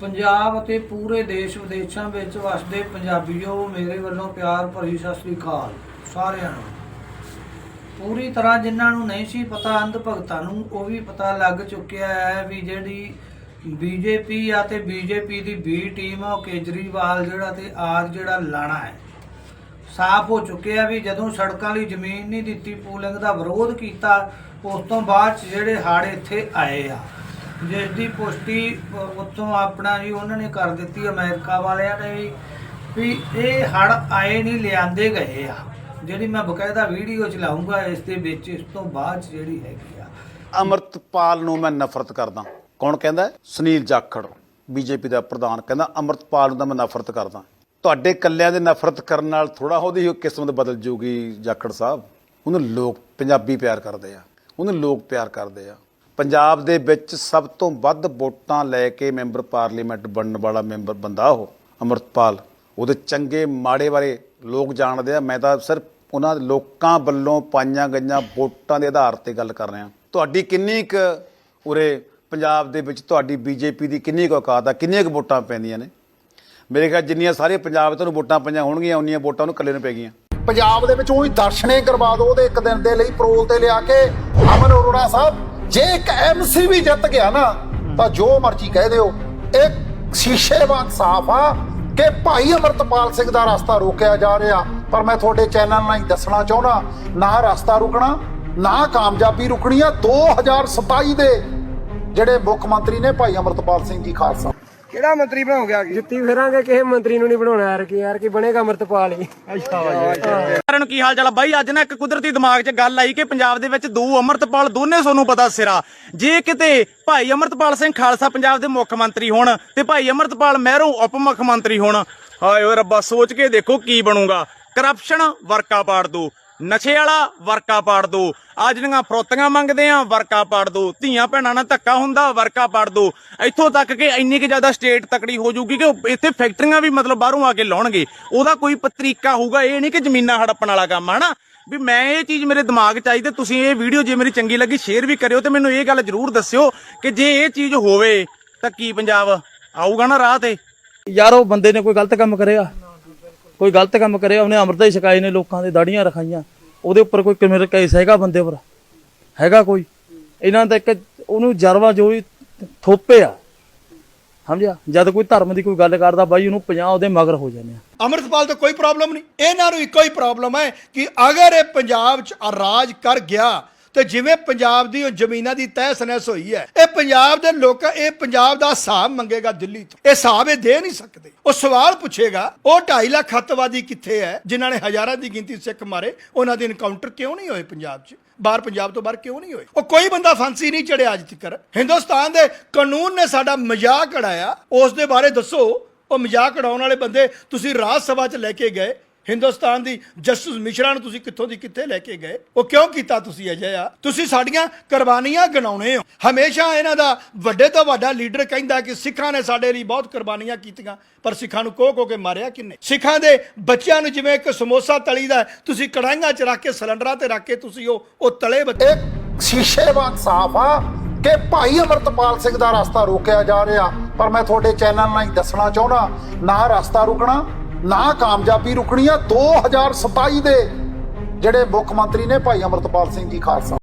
ਪੰਜਾਬ ਅਤੇ ਪੂਰੇ ਦੇਸ਼ ਵਿਦੇਸ਼ਾਂ ਵਿੱਚ ਵਸਦੇ ਪੰਜਾਬੀਓ, ਮੇਰੇ ਵੱਲੋਂ ਪਿਆਰ ਭਰੀ ਸਤਿ ਸ੍ਰੀ ਅਕਾਲ ਸਾਰਿਆਂ ਨੂੰ। ਪੂਰੀ ਤਰ੍ਹਾਂ ਜਿਨ੍ਹਾਂ ਨੂੰ ਨਹੀਂ ਸੀ ਪਤਾ, ਅੰਧ ਭਗਤਾਂ ਨੂੰ, ਉਹ ਵੀ ਪਤਾ ਲੱਗ ਚੁੱਕਿਆ ਹੈ ਵੀ ਜਿਹੜੀ ਬੀਜੇਪੀ ਆ ਤੇ ਬੀਜੇਪੀ ਦੀ ਬੀ ਟੀਮ ਆ, ਉਹ ਕੇਜਰੀਵਾਲ ਜਿਹੜਾ ਤੇ ਆਰ ਜਿਹੜਾ ਲਾਣਾ ਹੈ। ਸਾਫ਼ ਹੋ ਚੁੱਕਿਆ ਵੀ ਜਦੋਂ ਸੜਕਾਂ ਲਈ ਜ਼ਮੀਨ ਨਹੀਂ ਦਿੱਤੀ, ਪੂਲਿੰਗ ਦਾ ਵਿਰੋਧ ਕੀਤਾ, ਉਸ ਤੋਂ ਬਾਅਦ 'ਚ ਜਿਹੜੇ ਹਾੜ ਇੱਥੇ ਆਏ ਆ। ਜਿਸ ਦੀ ਪੁਸ਼ਟੀ ਅ, ਉੱਥੋਂ ਆਪਣਾ ਜੀ ਉਹਨਾਂ ਨੇ ਕਰ ਦਿੱਤੀ ਅਮਰੀਕਾ ਵਾਲਿਆਂ ਨੇ ਵੀ ਵੀ ਇਹ ਹੜ੍ਹ ਆਏ ਨਹੀਂ ਲਿਆਂਦੇ ਗਏ ਆ। ਜਿਹੜੀ ਮੈਂ ਬਕਾਇਦਾ ਵੀਡੀਓ ਚਲਾਉਂਗਾ ਇਸ ਦੇ ਵਿੱਚ ਇਸ ਤੋਂ ਬਾਅਦ ਜਿਹੜੀ ਹੈਗੀ ਆ। ਅਮਰਤਪਾਲ ਨੂੰ ਮੈਂ ਨਫ਼ਰਤ ਕਰਦਾ। ਕੌਣ ਕਹਿੰਦਾ? ਸੁਨੀਲ ਜਾਖੜ ਬੀਜੇਪੀ ਦਾ ਪ੍ਰਧਾਨ ਕਹਿੰਦਾ ਅਮਰਤਪਾਲ ਨੂੰ ਤਾਂ ਮੈਂ ਨਫ਼ਰਤ ਕਰਦਾ। ਤੁਹਾਡੇ ਕੱਲਿਆਂ ਦੇ ਨਫ਼ਰਤ ਕਰਨ ਨਾਲ ਥੋੜਾ ਉਹਦੀ ਕਿਸਮਤ ਬਦਲ ਜੂਗੀ ਜਾਖੜ ਸਾਹਿਬ। ਉਹਨੂੰ ਲੋਕ ਪੰਜਾਬੀ ਪਿਆਰ ਕਰਦੇ ਆ। ਉਹਨੂੰ ਲੋਕ ਪਿਆਰ ਕਰਦੇ ਆ। ਪੰਜਾਬ ਦੇ ਵਿੱਚ ਸਭ ਤੋਂ ਵੱਧ ਵੋਟਾਂ ਲੈ ਕੇ ਮੈਂਬਰ ਪਾਰਲੀਮੈਂਟ ਬਣਨ ਵਾਲਾ ਮੈਂਬਰ ਬੰਦਾ ਉਹ, ਅਮਰਤਪਾਲ। ਉਹਦੇ ਚੰਗੇ ਮਾੜੇ ਬਾਰੇ ਲੋਕ ਜਾਣਦੇ ਆ। ਮੈਂ ਤਾਂ ਸਿਰਫ ਉਹਨਾਂ ਲੋਕਾਂ ਵੱਲੋਂ ਪਾਈਆਂ ਗਈਆਂ ਵੋਟਾਂ ਦੇ ਆਧਾਰ ਤੇ ਗੱਲ ਕਰ ਰਿਹਾ। ਤੁਹਾਡੀ ਕਿੰਨੀ ਕੁ ਉਰੇ ਪੰਜਾਬ ਦੇ ਵਿੱਚ ਤੁਹਾਡੀ ਬੀਜੇਪੀ ਦੀ ਕਿੰਨੀ ਕੁ ਔਕਾਤ ਆ? ਕਿੰਨੀਆਂ ਕੁ ਵੋਟਾਂ ਪੈਂਦੀਆਂ ਨੇ? ਮੇਰੇ ਖਿਆਲ ਜਿੰਨੀਆਂ ਸਾਰੇ ਪੰਜਾਬ ਤੋਂ ਵੋਟਾਂ ਪਈਆਂ ਹੋਣਗੀਆਂ, ਉਨੀਆਂ ਵੋਟਾਂ ਉਹਨੂੰ ਇਕੱਲੇ ਨੂੰ ਪੈ ਗਈਆਂ। ਪੰਜਾਬ ਦੇ ਵਿੱਚ ਉਹੀ ਦਰਸ਼ਨੇ ਕਰਵਾ ਦੋ ਉਹਦੇ ਇੱਕ ਦਿਨ ਦੇ ਲਈ, ਪਰੋਲ ਤੇ ਲਿਆ ਕੇ ਅਮਨ ਅਰੋੜਾ ਸਾਹਿਬ। ਜੇ ਇੱਕ ਐਮਸੀ ਵੀ ਜਿੱਤ ਗਿਆ ਨਾ, ਤਾਂ ਜੋ ਮਰਜ਼ੀ ਕਹਿ ਦਿਓ ਇਹ ਸ਼ੀਸ਼ੇ ਵਾਂਗ ਸਾਫ਼ ਆ ਕਿ ਭਾਈ ਅਮਰਤਪਾਲ ਸਿੰਘ ਦਾ ਰਸਤਾ ਰੋਕਿਆ ਜਾ ਰਿਹਾ। ਪਰ ਮੈਂ ਤੁਹਾਡੇ ਚੈਨਲ ਨਾਲ ਹੀ ਦੱਸਣਾ ਚਾਹੁੰਦਾ, ਨਾ ਰਸਤਾ ਰੁਕਣਾ, ਨਾ ਕਾਮਯਾਬੀ ਰੁਕਣੀ ਆ। 2027 ਦੇ ਜਿਹੜੇ ਮੁੱਖ ਮੰਤਰੀ ਨੇ ਭਾਈ ਅਮਰਤਪਾਲ ਸਿੰਘ ਜੀ ਖਾਲਸਾ। ਕਿਹੜਾ ਮੰਤਰੀ ਬਣਾਉਂਗਾ ਜੁੱਤੀ ਫੇਰਾਂਗੇ ਕਿਸੇ ਮੰਤਰੀ ਨੂੰ ਨਹੀਂ ਬਣਾਉਣਾ ਯਾਰ ਕੀ ਯਾਰ ਕੀ ਬਣੇਗਾ ਅਮਰਤਪਾਲ ਹੀ। ਸਾਰਿਆਂ ਨੂੰ ਕੀ ਹਾਲ ਚਾਲ ਆ? ਬਾਈ ਅੱਜ ਨਾ ਇੱਕ ਕੁਦਰਤੀ ਦਿਮਾਗ 'ਚ ਗੱਲ ਆਈ ਕਿ ਪੰਜਾਬ ਦੇ ਵਿੱਚ ਦੋ ਅਮਰਤਪਾਲ ਦੋਨੇ ਤੁਹਾਨੂੰ ਪਤਾ ਸਿਰਾ। ਜੇ ਕਿਤੇ ਭਾਈ ਅਮਰਤਪਾਲ ਸਿੰਘ ਖਾਲਸਾ ਪੰਜਾਬ ਦੇ ਮੁੱਖ ਮੰਤਰੀ ਹੋਣ ਤੇ ਭਾਈ ਅਮਰਤਪਾਲ ਮਹਿਰੋਂ ਉਪ ਮੁੱਖ ਮੰਤਰੀ ਹੋਣ। ਹਾਏ ਓਏ ਰੱਬਾ ਸੋਚ ਕੇ ਦੇਖੋ ਕੀ ਬਣੂਗਾ। ਕਰਪਸ਼ਨ ਵਰਕਾ ਪਾੜ ਦੋ। ਨਸ਼ੇ ਵਾਲਾ ਵਰਕਾ ਪਾੜ ਦੋ। ਆ ਜਿਹੜੀਆਂ ਫਰੋਤੀਆਂ ਮੰਗਦੇ ਆ, ਵਰਕਾ ਪਾੜ ਦੋ। ਧੀਆਂ ਭੈਣਾਂ ਨਾਲ ਧੱਕਾ ਹੁੰਦਾ, ਵਰਕਾ ਪਾੜ ਦੋ। ਇੱਥੋਂ ਤੱਕ ਕਿ ਇੰਨੀ ਕਿ ਜ਼ਿਆਦਾ ਸਟੇਟ ਤਕੜੀ ਹੋ ਜਾਊਗੀ ਕਿ ਇੱਥੇ ਫੈਕਟਰੀਆਂ ਵੀ ਮਤਲਬ ਬਾਹਰੋਂ ਆ ਕੇ ਲਾਉਣਗੇ। ਉਹਦਾ ਕੋਈ ਤਰੀਕਾ ਹੋਊਗਾ, ਇਹ ਨਹੀਂ ਕਿ ਜ਼ਮੀਨਾਂ ਹੜੱਪਣ ਵਾਲਾ ਕੰਮ ਹਨਾ? ਵੀ ਮੈਂ ਇਹ ਚੀਜ਼ ਮੇਰੇ ਦਿਮਾਗ 'ਚ ਆਈ ਤੇ ਤੁਸੀਂ ਇਹ ਵੀਡੀਓ ਜੇ ਮੇਰੀ ਚੰਗੀ ਲੱਗੀ ਸ਼ੇਅਰ ਵੀ ਕਰਿਓ ਤੇ ਮੈਨੂੰ ਇਹ ਗੱਲ ਜ਼ਰੂਰ ਦੱਸਿਓ ਕਿ ਜੇ ਇਹ ਚੀਜ਼ ਹੋਵੇ ਤਾਂ ਕੀ ਪੰਜਾਬ ਆਊਗਾ ਨਾ ਰਾਹ ਤੇ? ਯਾਰ, ਉਹ ਬੰਦੇ ਨੇ ਕੋਈ ਗਲਤ ਕੰਮ ਕਰਿਆ। ਕੋਈ ਗਲਤ ਕੰਮ ਕਰਿਆ, ਉਹਨੇ ਅਮਰਦਾ ਹੀ ਛਕਾਏ ਨੇ ਲੋਕਾਂ ਦੇ ਦਾੜੀਆਂ ਰਖਾਈਆਂ। ਉਹਦੇ ਉੱਪਰ ਕੋਈ ਕਿਵੇਂ ਕੇਸ ਹੈਗਾ ਬੰਦੇ ਉੱਪਰ? ਹੈਗਾ ਕੋਈ? ਇਹਨਾਂ ਦਾ ਇੱਕ ਉਹਨੂੰ ਜਰਵਾ ਜੋ ਵੀ ਥੋਪੇ ਆ। ਸਮਝਿਆ? ਜਦ ਕੋਈ ਧਰਮ ਦੀ ਕੋਈ ਗੱਲ ਕਰਦਾ ਬਾਈ, ਉਹਨੂੰ 50 ਉਹਦੇ ਮਗਰ ਹੋ ਜਾਂਦੇ ਆ। ਅੰਮ੍ਰਿਤਪਾਲ ਤੋਂ ਕੋਈ ਪ੍ਰੋਬਲਮ ਨਹੀਂ। ਇਹਨਾਂ ਨੂੰ ਇੱਕੋ ਹੀ ਪ੍ਰੋਬਲਮ ਹੈ ਕਿ ਅਗਰ ਇਹ ਪੰਜਾਬ 'ਚ ਰਾਜ ਕਰ ਗਿਆ ਤੇ ਜਿਵੇਂ ਪੰਜਾਬ ਦੀ ਉਹ ਜ਼ਮੀਨਾਂ ਦੀ ਤਹਿਸ ਨਹਿਸ ਹੋਈ ਹੈ, ਇਹ ਪੰਜਾਬ ਦੇ ਲੋਕ, ਇਹ ਪੰਜਾਬ ਦਾ ਹਿਸਾਬ ਮੰਗੇਗਾ ਦਿੱਲੀ ਤੋਂ। ਇਹ ਹਿਸਾਬ ਇਹ ਦੇ ਨਹੀਂ ਸਕਦੇ। ਉਹ ਸਵਾਲ ਪੁੱਛੇਗਾ, ਉਹ 2.5 ਲੱਖ ਅੱਤਵਾਦੀ ਕਿੱਥੇ ਹੈ, ਜਿਨ੍ਹਾਂ ਨੇ ਹਜ਼ਾਰਾਂ ਦੀ ਗਿਣਤੀ ਸਿੱਖ ਮਾਰੇ, ਉਹਨਾਂ ਦੇ ਇਨਕਾਊਂਟਰ ਕਿਉਂ ਨਹੀਂ ਹੋਏ ਪੰਜਾਬ 'ਚ? ਬਾਹਰ ਪੰਜਾਬ ਤੋਂ ਬਾਹਰ ਕਿਉਂ ਨਹੀਂ ਹੋਏ? ਉਹ ਕੋਈ ਬੰਦਾ ਫਾਂਸੀ ਨਹੀਂ ਚੜਿਆ ਅੱਜ ਤੱਕ ਹਿੰਦੁਸਤਾਨ ਦੇ ਕਾਨੂੰਨ ਨੇ ਸਾਡਾ ਮਜ਼ਾਕ ਉਡਾਇਆ। ਉਸ ਦੇ ਬਾਰੇ ਦੱਸੋ, ਉਹ ਮਜ਼ਾਕ ਉਡਾਉਣ ਵਾਲੇ ਬੰਦੇ ਤੁਸੀਂ ਰਾਜ ਸਭਾ 'ਚ ਲੈ ਕੇ ਗਏ ਹਿੰਦੁਸਤਾਨ ਦੀ ਜਸਟਿਸ ਮਿਸ਼ਰਾ ਨੂੰ ਤੁਸੀਂ ਕਿੱਥੋਂ ਦੀ ਕਿੱਥੇ ਲੈ ਕੇ ਗਏ? ਉਹ ਕਿਉਂ ਕੀਤਾ ਤੁਸੀਂ ਅਜਿਹਾ? ਤੁਸੀਂ ਸਾਡੀਆਂ ਕੁਰਬਾਨੀਆਂ ਗਿਣਾਉਣੇ ਹੋ। ਹਮੇਸ਼ਾ ਇਹਨਾਂ ਦਾ ਵੱਡੇ ਤੋਂ ਵੱਡਾ ਲੀਡਰ ਕਹਿੰਦਾ ਕਿ ਸਿੱਖਾਂ ਨੇ ਸਾਡੇ ਲਈ ਬਹੁਤ ਕੁਰਬਾਨੀਆਂ ਕੀਤੀਆਂ ਪਰ ਸਿੱਖਾਂ ਨੂੰ ਕੋਹ ਕੋਹ ਕੇ ਮਾਰਿਆ ਕਿੰਨੇ? ਸਿੱਖਾਂ ਦੇ ਬੱਚਿਆਂ ਨੂੰ ਜਿਵੇਂ ਇੱਕ ਸਮੋਸਾ ਤਲੀਦਾ ਹੈ, ਤੁਸੀਂ ਕੜਾਹੀਆਂ 'ਚ ਰੱਖ ਕੇ ਸਿਲੰਡਰਾਂ ਤੇ ਰੱਖ ਕੇ ਤੁਸੀਂ ਉਹ ਉਹ ਤਲੇ ਬੱਚੇ ਇਹ ਸ਼ੀਸ਼ੇ ਵਾਂਗ ਸਾਫ਼ ਆ ਕਿ ਭਾਈ ਅਮਰਤਪਾਲ ਸਿੰਘ ਦਾ ਰਸਤਾ ਰੋਕਿਆ ਜਾ ਰਿਹਾ। ਪਰ ਮੈਂ ਤੁਹਾਡੇ ਚੈਨਲ ਨਾਲ ਹੀ ਦੱਸਣਾ ਚਾਹੁੰਦਾ ਨਾ ਰਸਤਾ ਰੁਕਣਾ ਨਾ ਕਾਮਯਾਬੀ ਰੁਕਣੀ ਆ 2027 ਦੇ, ਜਿਹੜੇ ਮੁੱਖ ਮੰਤਰੀ ਨੇ ਭਾਈ ਅਮਰਤਪਾਲ ਸਿੰਘ ਜੀ ਖਾਲਸਾ।